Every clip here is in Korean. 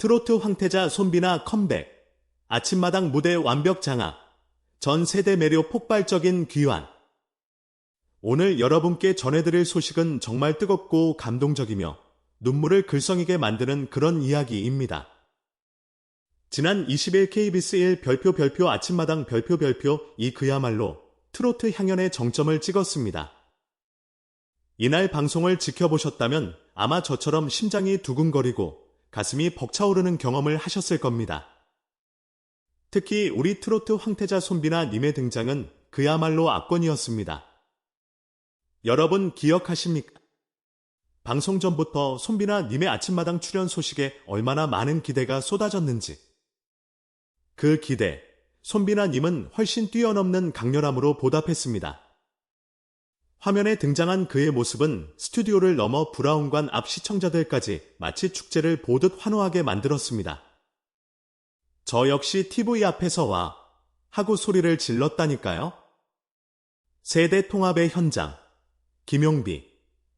트로트 황태자 손비나 컴백, 아침마당 무대 완벽 장악, 전 세대 매료 폭발적인 귀환. 오늘 여러분께 전해드릴 소식은 정말 뜨겁고 감동적이며 눈물을 글썽이게 만드는 그런 이야기입니다. 지난 20일 KBS 1 별표 별표 아침마당 별표 별표 이 그야말로 트로트 향연의 정점을 찍었습니다. 이날 방송을 지켜보셨다면 아마 저처럼 심장이 두근거리고 가슴이 벅차오르는 경험을 하셨을 겁니다. 특히 우리 트로트 황태자 손비나 님의 등장은 그야말로 압권이었습니다. 여러분 기억하십니까? 방송 전부터 손비나 님의 아침마당 출연 소식에 얼마나 많은 기대가 쏟아졌는지. 그 기대, 손비나 님은 훨씬 뛰어넘는 강렬함으로 보답했습니다. 화면에 등장한 그의 모습은 스튜디오를 넘어 브라운관 앞 시청자들까지 마치 축제를 보듯 환호하게 만들었습니다. 저 역시 TV 앞에서 와 하고 소리를 질렀다니까요. 세대 통합의 현장, 김용비,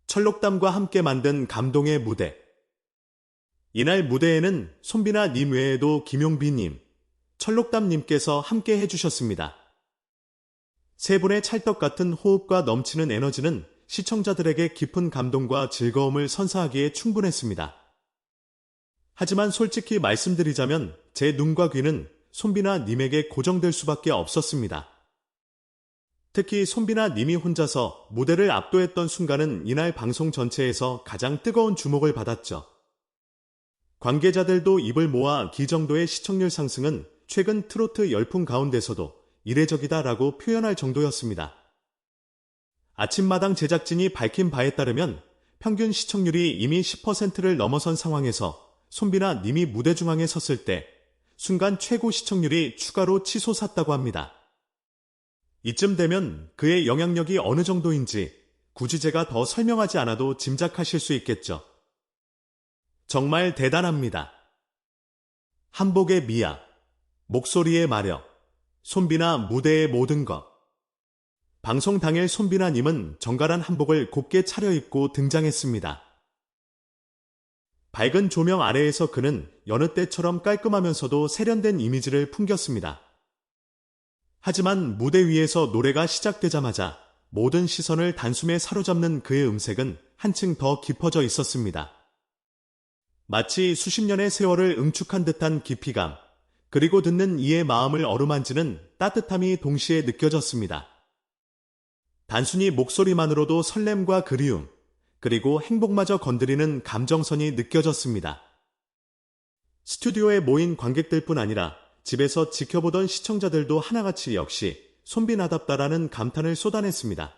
철록담과 함께 만든 감동의 무대. 이날 무대에는 손비나 님 외에도 김용비님, 철록담님께서 함께 해주셨습니다. 세 분의 찰떡 같은 호흡과 넘치는 에너지는 시청자들에게 깊은 감동과 즐거움을 선사하기에 충분했습니다. 하지만 솔직히 말씀드리자면 제 눈과 귀는 손비나 님에게 고정될 수밖에 없었습니다. 특히 손비나 님이 혼자서 무대를 압도했던 순간은 이날 방송 전체에서 가장 뜨거운 주목을 받았죠. 관계자들도 입을 모아 기 정도의 시청률 상승은 최근 트로트 열풍 가운데서도 이례적이다라고 표현할 정도였습니다. 아침마당 제작진이 밝힌 바에 따르면 평균 시청률이 이미 10%를 넘어선 상황에서 손비나 님이 무대 중앙에 섰을 때 순간 최고 시청률이 추가로 치솟았다고 합니다. 이쯤 되면 그의 영향력이 어느 정도인지 굳이 제가 더 설명하지 않아도 짐작하실 수 있겠죠. 정말 대단합니다. 한복의 미학, 목소리의 마력, 손비나 무대의 모든 것. 방송 당일 손비나님은 정갈한 한복을 곱게 차려입고 등장했습니다. 밝은 조명 아래에서 그는 여느 때처럼 깔끔하면서도 세련된 이미지를 풍겼습니다. 하지만 무대 위에서 노래가 시작되자마자 모든 시선을 단숨에 사로잡는 그의 음색은 한층 더 깊어져 있었습니다. 마치 수십 년의 세월을 응축한 듯한 깊이감, 그리고 듣는 이의 마음을 어루만지는 따뜻함이 동시에 느껴졌습니다. 단순히 목소리만으로도 설렘과 그리움, 그리고 행복마저 건드리는 감정선이 느껴졌습니다. 스튜디오에 모인 관객들뿐 아니라 집에서 지켜보던 시청자들도 하나같이 역시 손비나답다라는 감탄을 쏟아냈습니다.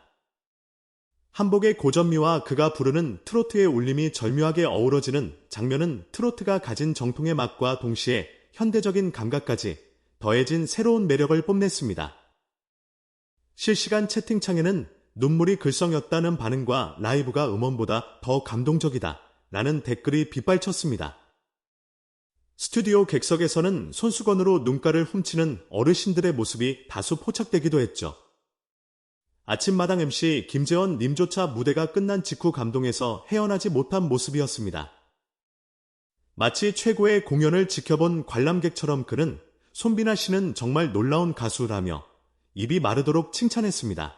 한복의 고전미와 그가 부르는 트로트의 울림이 절묘하게 어우러지는 장면은 트로트가 가진 정통의 맛과 동시에 현대적인 감각까지 더해진 새로운 매력을 뽐냈습니다. 실시간 채팅창에는 눈물이 글썽였다는 반응과 라이브가 음원보다 더 감동적이다 라는 댓글이 빗발쳤습니다. 스튜디오 객석에서는 손수건으로 눈가를 훔치는 어르신들의 모습이 다수 포착되기도 했죠. 아침마당 MC 김재원 님조차 무대가 끝난 직후 감동해서 헤어나지 못한 모습이었습니다. 마치 최고의 공연을 지켜본 관람객처럼 그는 손비나 씨는 정말 놀라운 가수라며 입이 마르도록 칭찬했습니다.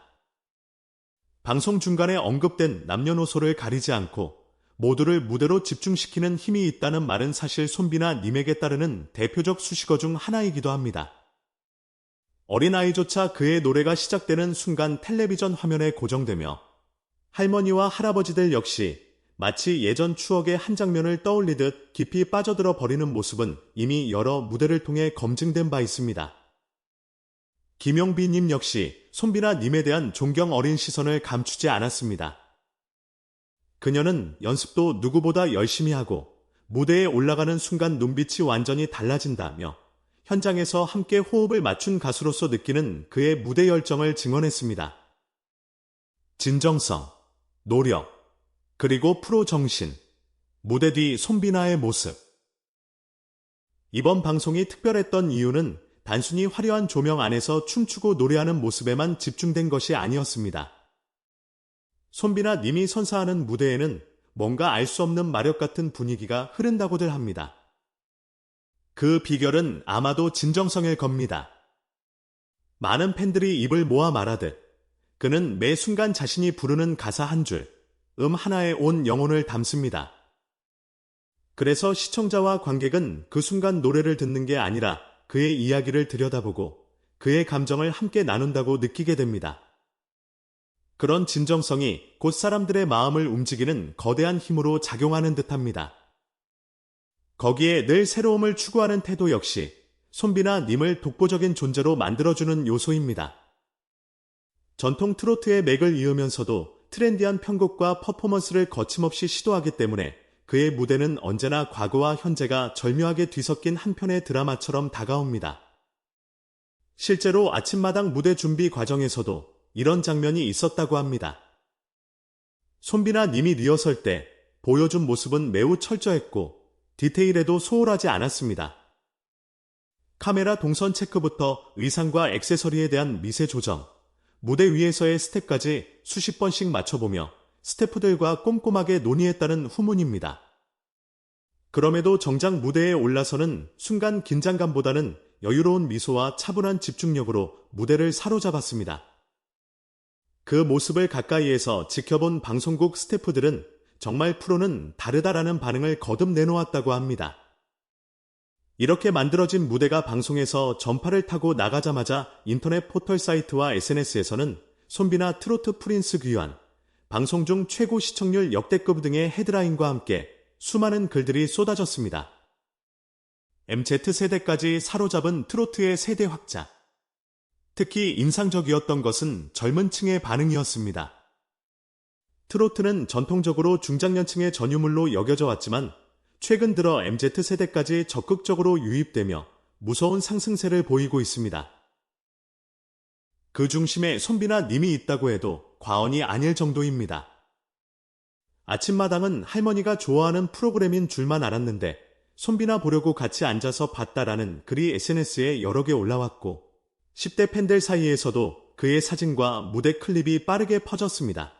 방송 중간에 언급된 남녀노소를 가리지 않고 모두를 무대로 집중시키는 힘이 있다는 말은 사실 손비나 님에게 따르는 대표적 수식어 중 하나이기도 합니다. 어린아이조차 그의 노래가 시작되는 순간 텔레비전 화면에 고정되며 할머니와 할아버지들 역시 마치 예전 추억의 한 장면을 떠올리듯 깊이 빠져들어 버리는 모습은 이미 여러 무대를 통해 검증된 바 있습니다. 김용비님 역시 손비나 님에 대한 존경 어린 시선을 감추지 않았습니다. 그녀는 연습도 누구보다 열심히 하고 무대에 올라가는 순간 눈빛이 완전히 달라진다며 현장에서 함께 호흡을 맞춘 가수로서 느끼는 그의 무대 열정을 증언했습니다. 진정성, 노력, 그리고 프로 정신, 무대 뒤 손비나의 모습. 이번 방송이 특별했던 이유는 단순히 화려한 조명 안에서 춤추고 노래하는 모습에만 집중된 것이 아니었습니다. 손비나 님이 선사하는 무대에는 뭔가 알 수 없는 마력 같은 분위기가 흐른다고들 합니다. 그 비결은 아마도 진정성일 겁니다. 많은 팬들이 입을 모아 말하듯 그는 매 순간 자신이 부르는 가사 한 줄, 음 하나에 온 영혼을 담습니다. 그래서 시청자와 관객은 그 순간 노래를 듣는 게 아니라 그의 이야기를 들여다보고 그의 감정을 함께 나눈다고 느끼게 됩니다. 그런 진정성이 곧 사람들의 마음을 움직이는 거대한 힘으로 작용하는 듯합니다. 거기에 늘 새로움을 추구하는 태도 역시 손비나 님을 독보적인 존재로 만들어주는 요소입니다. 전통 트로트의 맥을 이으면서도 트렌디한 편곡과 퍼포먼스를 거침없이 시도하기 때문에 그의 무대는 언제나 과거와 현재가 절묘하게 뒤섞인 한 편의 드라마처럼 다가옵니다. 실제로 아침마당 무대 준비 과정에서도 이런 장면이 있었다고 합니다. 손비나 님이 리허설 때 보여준 모습은 매우 철저했고 디테일에도 소홀하지 않았습니다. 카메라 동선 체크부터 의상과 액세서리에 대한 미세 조정, 무대 위에서의 스텝까지 수십 번씩 맞춰보며 스태프들과 꼼꼼하게 논의했다는 후문입니다. 그럼에도 정작 무대에 올라서는 순간 긴장감보다는 여유로운 미소와 차분한 집중력으로 무대를 사로잡았습니다. 그 모습을 가까이에서 지켜본 방송국 스태프들은 정말 프로는 다르다라는 반응을 거듭 내놓았다고 합니다. 이렇게 만들어진 무대가 방송에서 전파를 타고 나가자마자 인터넷 포털 사이트와 SNS에서는 손비나 트로트 프린스 귀환, 방송 중 최고 시청률 역대급 등의 헤드라인과 함께 수많은 글들이 쏟아졌습니다. MZ세대까지 사로잡은 트로트의 세대 확자. 특히 인상적이었던 것은 젊은 층의 반응이었습니다. 트로트는 전통적으로 중장년층의 전유물로 여겨져 왔지만 최근 들어 MZ세대까지 적극적으로 유입되며 무서운 상승세를 보이고 있습니다. 그 중심에 손비나 님이 있다고 해도 과언이 아닐 정도입니다. 아침마당은 할머니가 좋아하는 프로그램인 줄만 알았는데 손비나 보려고 같이 앉아서 봤다라는 글이 SNS에 여러 개 올라왔고 10대 팬들 사이에서도 그의 사진과 무대 클립이 빠르게 퍼졌습니다.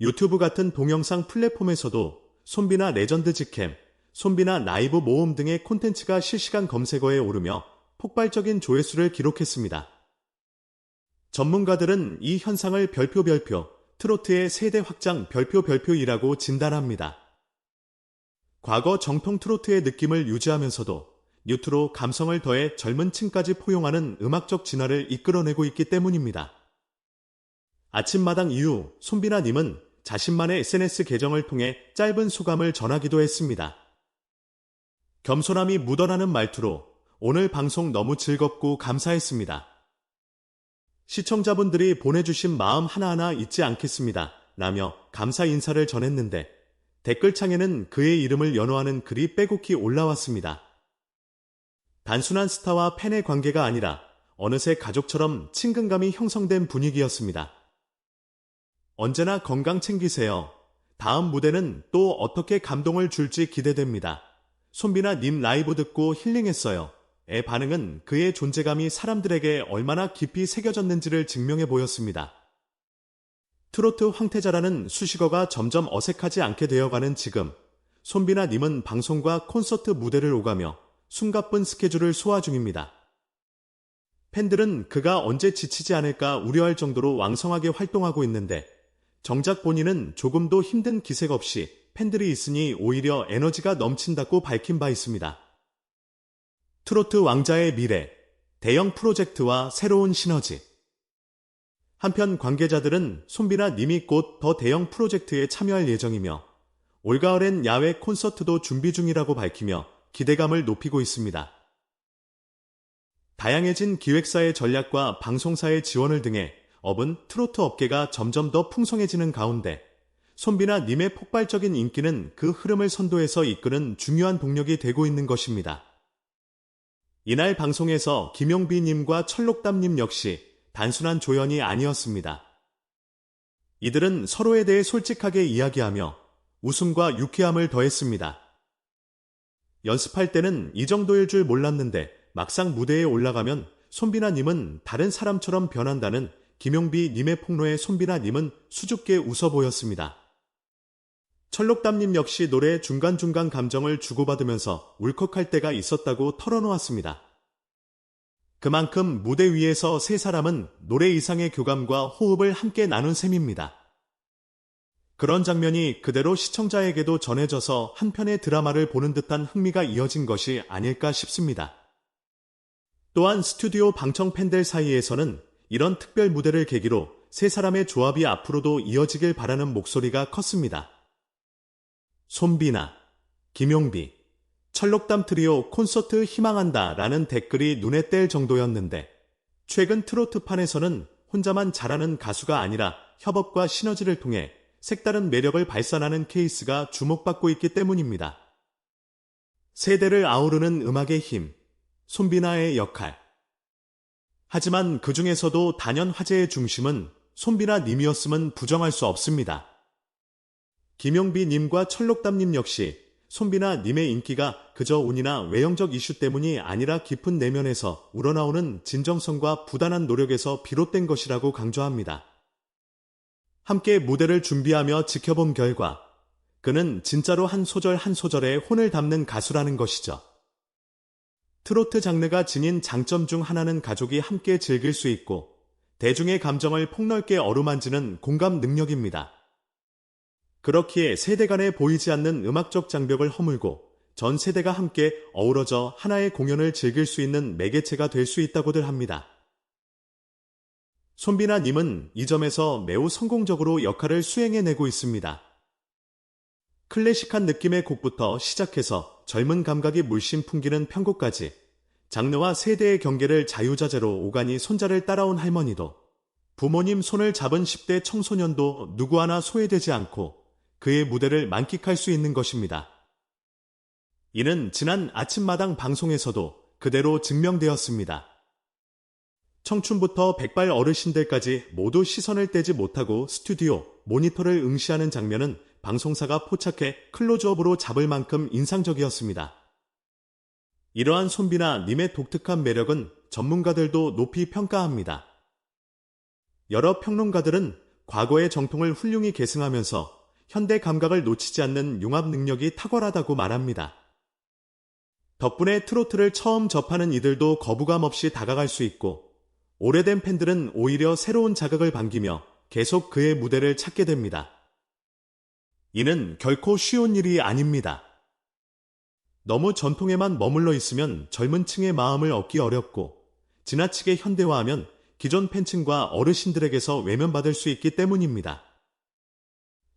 유튜브 같은 동영상 플랫폼에서도 손비나 레전드 직캠, 손비나 라이브 모음 등의 콘텐츠가 실시간 검색어에 오르며 폭발적인 조회수를 기록했습니다. 전문가들은 이 현상을 별표 별표, 트로트의 세대 확장 별표 별표이라고 진단합니다. 과거 정통 트로트의 느낌을 유지하면서도 뉴트로 감성을 더해 젊은 층까지 포용하는 음악적 진화를 이끌어내고 있기 때문입니다. 아침마당 이후 손비나님은 자신만의 SNS 계정을 통해 짧은 소감을 전하기도 했습니다. 겸손함이 묻어나는 말투로 오늘 방송 너무 즐겁고 감사했습니다. 시청자분들이 보내주신 마음 하나하나 잊지 않겠습니다. 라며 감사 인사를 전했는데 댓글창에는 그의 이름을 연호하는 글이 빼곡히 올라왔습니다. 단순한 스타와 팬의 관계가 아니라 어느새 가족처럼 친근감이 형성된 분위기였습니다. 언제나 건강 챙기세요. 다음 무대는 또 어떻게 감동을 줄지 기대됩니다. 손비나 님 라이브 듣고 힐링했어요. 의 반응은 그의 존재감이 사람들에게 얼마나 깊이 새겨졌는지를 증명해 보였습니다. 트로트 황태자라는 수식어가 점점 어색하지 않게 되어가는 지금, 손비나 님은 방송과 콘서트 무대를 오가며 숨가쁜 스케줄을 소화 중입니다. 팬들은 그가 언제 지치지 않을까 우려할 정도로 왕성하게 활동하고 있는데, 정작 본인은 조금도 힘든 기색 없이 팬들이 있으니 오히려 에너지가 넘친다고 밝힌 바 있습니다. 트로트 왕자의 미래, 대형 프로젝트와 새로운 시너지. 한편 관계자들은 손비나 님이 곧 더 대형 프로젝트에 참여할 예정이며 올가을엔 야외 콘서트도 준비 중이라고 밝히며 기대감을 높이고 있습니다. 다양해진 기획사의 전략과 방송사의 지원을 등해 업은 트로트 업계가 점점 더 풍성해지는 가운데 손비나 님의 폭발적인 인기는 그 흐름을 선도해서 이끄는 중요한 동력이 되고 있는 것입니다. 이날 방송에서 김용비 님과 철록담 님 역시 단순한 조연이 아니었습니다. 이들은 서로에 대해 솔직하게 이야기하며 웃음과 유쾌함을 더했습니다. 연습할 때는 이 정도일 줄 몰랐는데 막상 무대에 올라가면 손비나 님은 다른 사람처럼 변한다는 김용비 님의 폭로에 손비나 님은 수줍게 웃어 보였습니다. 철록담님 역시 노래 중간중간 감정을 주고받으면서 울컥할 때가 있었다고 털어놓았습니다. 그만큼 무대 위에서 세 사람은 노래 이상의 교감과 호흡을 함께 나눈 셈입니다. 그런 장면이 그대로 시청자에게도 전해져서 한 편의 드라마를 보는 듯한 흥미가 이어진 것이 아닐까 싶습니다. 또한 스튜디오 방청 팬들 사이에서는 이런 특별 무대를 계기로 세 사람의 조합이 앞으로도 이어지길 바라는 목소리가 컸습니다. 손비나, 김용비, 철록담 트리오 콘서트 희망한다 라는 댓글이 눈에 띌 정도였는데 최근 트로트판에서는 혼자만 잘하는 가수가 아니라 협업과 시너지를 통해 색다른 매력을 발산하는 케이스가 주목받고 있기 때문입니다. 세대를 아우르는 음악의 힘, 손비나의 역할. 하지만 그 중에서도 단연 화제의 중심은 손비나 님이었음은 부정할 수 없습니다. 김용비 님과 철록담 님 역시 손비나 님의 인기가 그저 운이나 외형적 이슈 때문이 아니라 깊은 내면에서 우러나오는 진정성과 부단한 노력에서 비롯된 것이라고 강조합니다. 함께 무대를 준비하며 지켜본 결과 그는 진짜로 한 소절 한 소절에 혼을 담는 가수라는 것이죠. 트로트 장르가 지닌 장점 중 하나는 가족이 함께 즐길 수 있고 대중의 감정을 폭넓게 어루만지는 공감 능력입니다. 그렇기에 세대 간에 보이지 않는 음악적 장벽을 허물고 전 세대가 함께 어우러져 하나의 공연을 즐길 수 있는 매개체가 될 수 있다고들 합니다. 손비나 님은 이 점에서 매우 성공적으로 역할을 수행해내고 있습니다. 클래식한 느낌의 곡부터 시작해서 젊은 감각이 물씬 풍기는 편곡까지 장르와 세대의 경계를 자유자재로 오가니 손자를 따라온 할머니도 부모님 손을 잡은 10대 청소년도 누구 하나 소외되지 않고 그의 무대를 만끽할 수 있는 것입니다. 이는 지난 아침마당 방송에서도 그대로 증명되었습니다. 청춘부터 백발 어르신들까지 모두 시선을 떼지 못하고 스튜디오, 모니터를 응시하는 장면은 방송사가 포착해 클로즈업으로 잡을 만큼 인상적이었습니다. 이러한 손비나 님의 독특한 매력은 전문가들도 높이 평가합니다. 여러 평론가들은 과거의 정통을 훌륭히 계승하면서 현대 감각을 놓치지 않는 융합 능력이 탁월하다고 말합니다. 덕분에 트로트를 처음 접하는 이들도 거부감 없이 다가갈 수 있고 오래된 팬들은 오히려 새로운 자극을 반기며 계속 그의 무대를 찾게 됩니다. 이는 결코 쉬운 일이 아닙니다. 너무 전통에만 머물러 있으면 젊은 층의 마음을 얻기 어렵고 지나치게 현대화하면 기존 팬층과 어르신들에게서 외면받을 수 있기 때문입니다.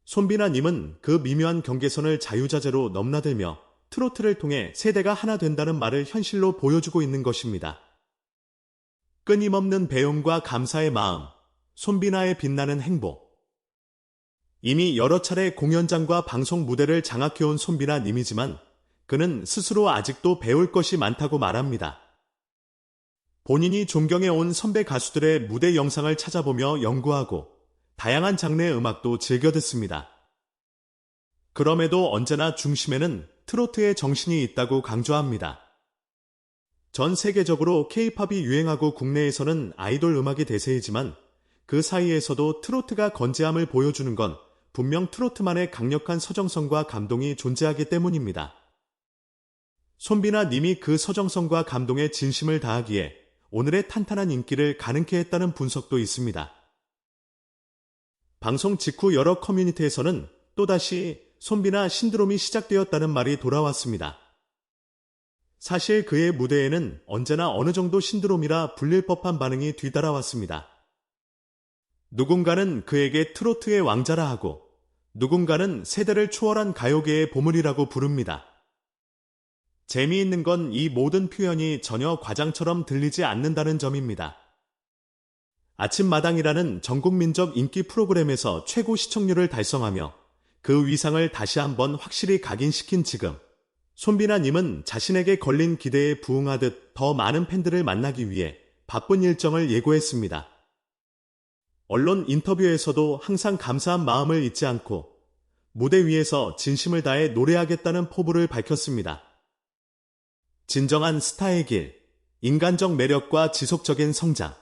손비나님은 그 미묘한 경계선을 자유자재로 넘나들며 트로트를 통해 세대가 하나 된다는 말을 현실로 보여주고 있는 것입니다. 끊임없는 배움과 감사의 마음, 손비나의 빛나는 행복. 이미 여러 차례 공연장과 방송 무대를 장악해온 손비나 님이지만 그는 스스로 아직도 배울 것이 많다고 말합니다. 본인이 존경해온 선배 가수들의 무대 영상을 찾아보며 연구하고 다양한 장르의 음악도 즐겨 듣습니다. 그럼에도 언제나 중심에는 트로트의 정신이 있다고 강조합니다. 전 세계적으로 케이팝이 유행하고 국내에서는 아이돌 음악이 대세이지만 그 사이에서도 트로트가 건재함을 보여주는 건 분명 트로트만의 강력한 서정성과 감동이 존재하기 때문입니다. 손비나 님이 그 서정성과 감동에 진심을 다하기에 오늘의 탄탄한 인기를 가능케 했다는 분석도 있습니다. 방송 직후 여러 커뮤니티에서는 또다시 손비나 신드롬이 시작되었다는 말이 돌아왔습니다. 사실 그의 무대에는 언제나 어느 정도 신드롬이라 불릴 법한 반응이 뒤따라왔습니다. 누군가는 그에게 트로트의 왕자라 하고 누군가는 세대를 초월한 가요계의 보물이라고 부릅니다. 재미있는 건 이 모든 표현이 전혀 과장처럼 들리지 않는다는 점입니다. 아침마당이라는 전국민적 인기 프로그램에서 최고 시청률을 달성하며 그 위상을 다시 한번 확실히 각인시킨 지금 손비나님은 자신에게 걸린 기대에 부응하듯 더 많은 팬들을 만나기 위해 바쁜 일정을 예고했습니다. 언론 인터뷰에서도 항상 감사한 마음을 잊지 않고 무대 위에서 진심을 다해 노래하겠다는 포부를 밝혔습니다. 진정한 스타의 길, 인간적 매력과 지속적인 성장.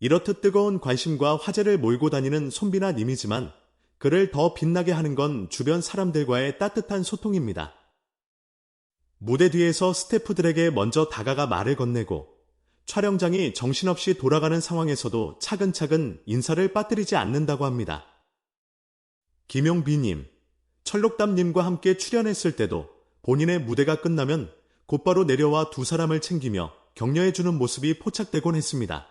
이렇듯 뜨거운 관심과 화제를 몰고 다니는 손비나 님이지만 그를 더 빛나게 하는 건 주변 사람들과의 따뜻한 소통입니다. 무대 뒤에서 스태프들에게 먼저 다가가 말을 건네고 촬영장이 정신없이 돌아가는 상황에서도 차근차근 인사를 빠뜨리지 않는다고 합니다. 김용비님, 철록담님과 함께 출연했을 때도 본인의 무대가 끝나면 곧바로 내려와 두 사람을 챙기며 격려해주는 모습이 포착되곤 했습니다.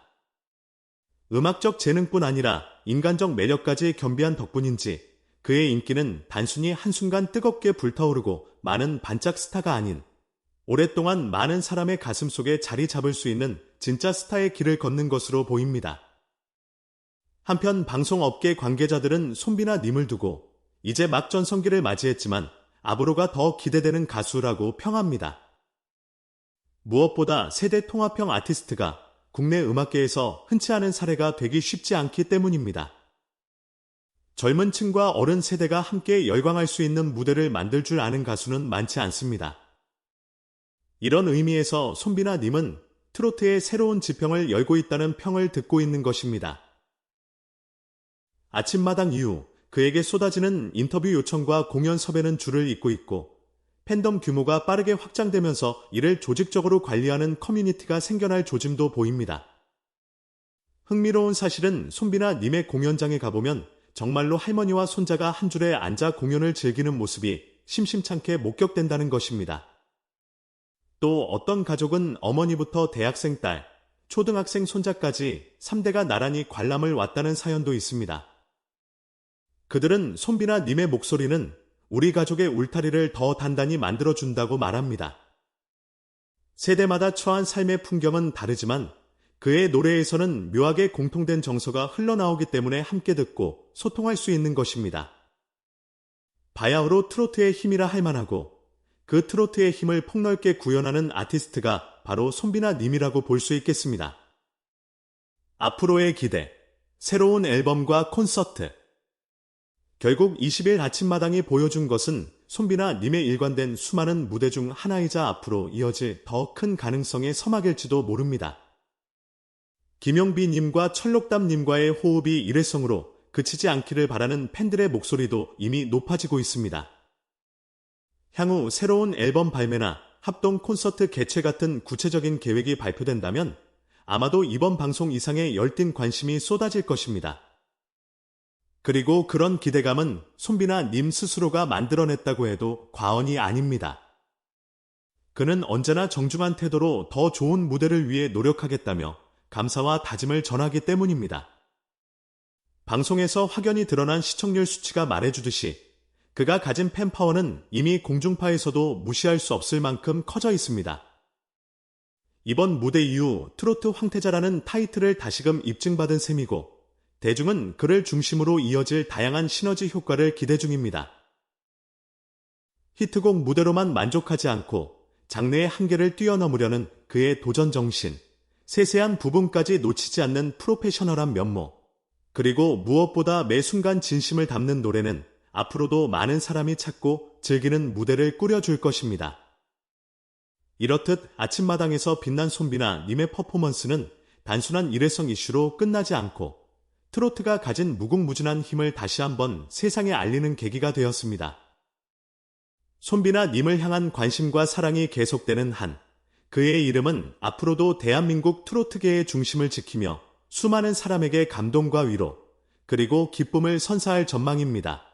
음악적 재능뿐 아니라 인간적 매력까지 겸비한 덕분인지 그의 인기는 단순히 한순간 뜨겁게 불타오르고 많은 반짝 스타가 아닌 오랫동안 많은 사람의 가슴 속에 자리 잡을 수 있는 진짜 스타의 길을 걷는 것으로 보입니다. 한편 방송업계 관계자들은 손비나 님을 두고 이제 막 전성기를 맞이했지만 앞으로가 더 기대되는 가수라고 평합니다. 무엇보다 세대 통합형 아티스트가 국내 음악계에서 흔치 않은 사례가 되기 쉽지 않기 때문입니다. 젊은 층과 어른 세대가 함께 열광할 수 있는 무대를 만들 줄 아는 가수는 많지 않습니다. 이런 의미에서 손비나 님은 트로트의 새로운 지평을 열고 있다는 평을 듣고 있는 것입니다. 아침마당 이후 그에게 쏟아지는 인터뷰 요청과 공연 섭외는 줄을 잇고 있고 팬덤 규모가 빠르게 확장되면서 이를 조직적으로 관리하는 커뮤니티가 생겨날 조짐도 보입니다. 흥미로운 사실은 손비나 님의 공연장에 가보면 정말로 할머니와 손자가 한 줄에 앉아 공연을 즐기는 모습이 심심찮게 목격된다는 것입니다. 또 어떤 가족은 어머니부터 대학생 딸, 초등학생 손자까지 3대가 나란히 관람을 왔다는 사연도 있습니다. 그들은 손비나 님의 목소리는 우리 가족의 울타리를 더 단단히 만들어준다고 말합니다. 세대마다 처한 삶의 풍경은 다르지만 그의 노래에서는 묘하게 공통된 정서가 흘러나오기 때문에 함께 듣고 소통할 수 있는 것입니다. 바야흐로 트로트의 힘이라 할 만하고 그 트로트의 힘을 폭넓게 구현하는 아티스트가 바로 손비나 님이라고 볼 수 있겠습니다. 앞으로의 기대, 새로운 앨범과 콘서트, 결국 20일 아침마당이 보여준 것은 손비나 님의 일관된 수많은 무대 중 하나이자 앞으로 이어질 더 큰 가능성의 서막일지도 모릅니다. 김용비님과 철록담 님과의 호흡이 일회성으로 그치지 않기를 바라는 팬들의 목소리도 이미 높아지고 있습니다. 향후 새로운 앨범 발매나 합동 콘서트 개최 같은 구체적인 계획이 발표된다면 아마도 이번 방송 이상의 열띤 관심이 쏟아질 것입니다. 그리고 그런 기대감은 손비나 님 스스로가 만들어냈다고 해도 과언이 아닙니다. 그는 언제나 정중한 태도로 더 좋은 무대를 위해 노력하겠다며 감사와 다짐을 전하기 때문입니다. 방송에서 확연히 드러난 시청률 수치가 말해주듯이 그가 가진 팬파워는 이미 공중파에서도 무시할 수 없을 만큼 커져 있습니다. 이번 무대 이후 트로트 황태자라는 타이틀을 다시금 입증받은 셈이고 대중은 그를 중심으로 이어질 다양한 시너지 효과를 기대 중입니다. 히트곡 무대로만 만족하지 않고 장르의 한계를 뛰어넘으려는 그의 도전 정신, 세세한 부분까지 놓치지 않는 프로페셔널한 면모, 그리고 무엇보다 매 순간 진심을 담는 노래는 앞으로도 많은 사람이 찾고 즐기는 무대를 꾸려줄 것입니다. 이렇듯 아침마당에서 빛난 손비나 님의 퍼포먼스는 단순한 일회성 이슈로 끝나지 않고 트로트가 가진 무궁무진한 힘을 다시 한번 세상에 알리는 계기가 되었습니다. 손비나 님을 향한 관심과 사랑이 계속되는 한 그의 이름은 앞으로도 대한민국 트로트계의 중심을 지키며 수많은 사람에게 감동과 위로 그리고 기쁨을 선사할 전망입니다.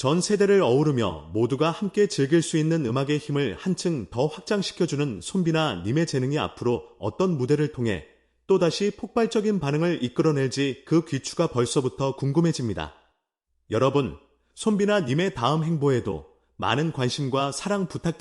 전 세대를 어우르며 모두가 함께 즐길 수 있는 음악의 힘을 한층 더 확장시켜주는 손비나 님의 재능이 앞으로 어떤 무대를 통해 또다시 폭발적인 반응을 이끌어낼지 그 귀추가 벌써부터 궁금해집니다. 여러분, 손비나 님의 다음 행보에도 많은 관심과 사랑 부탁드립니다.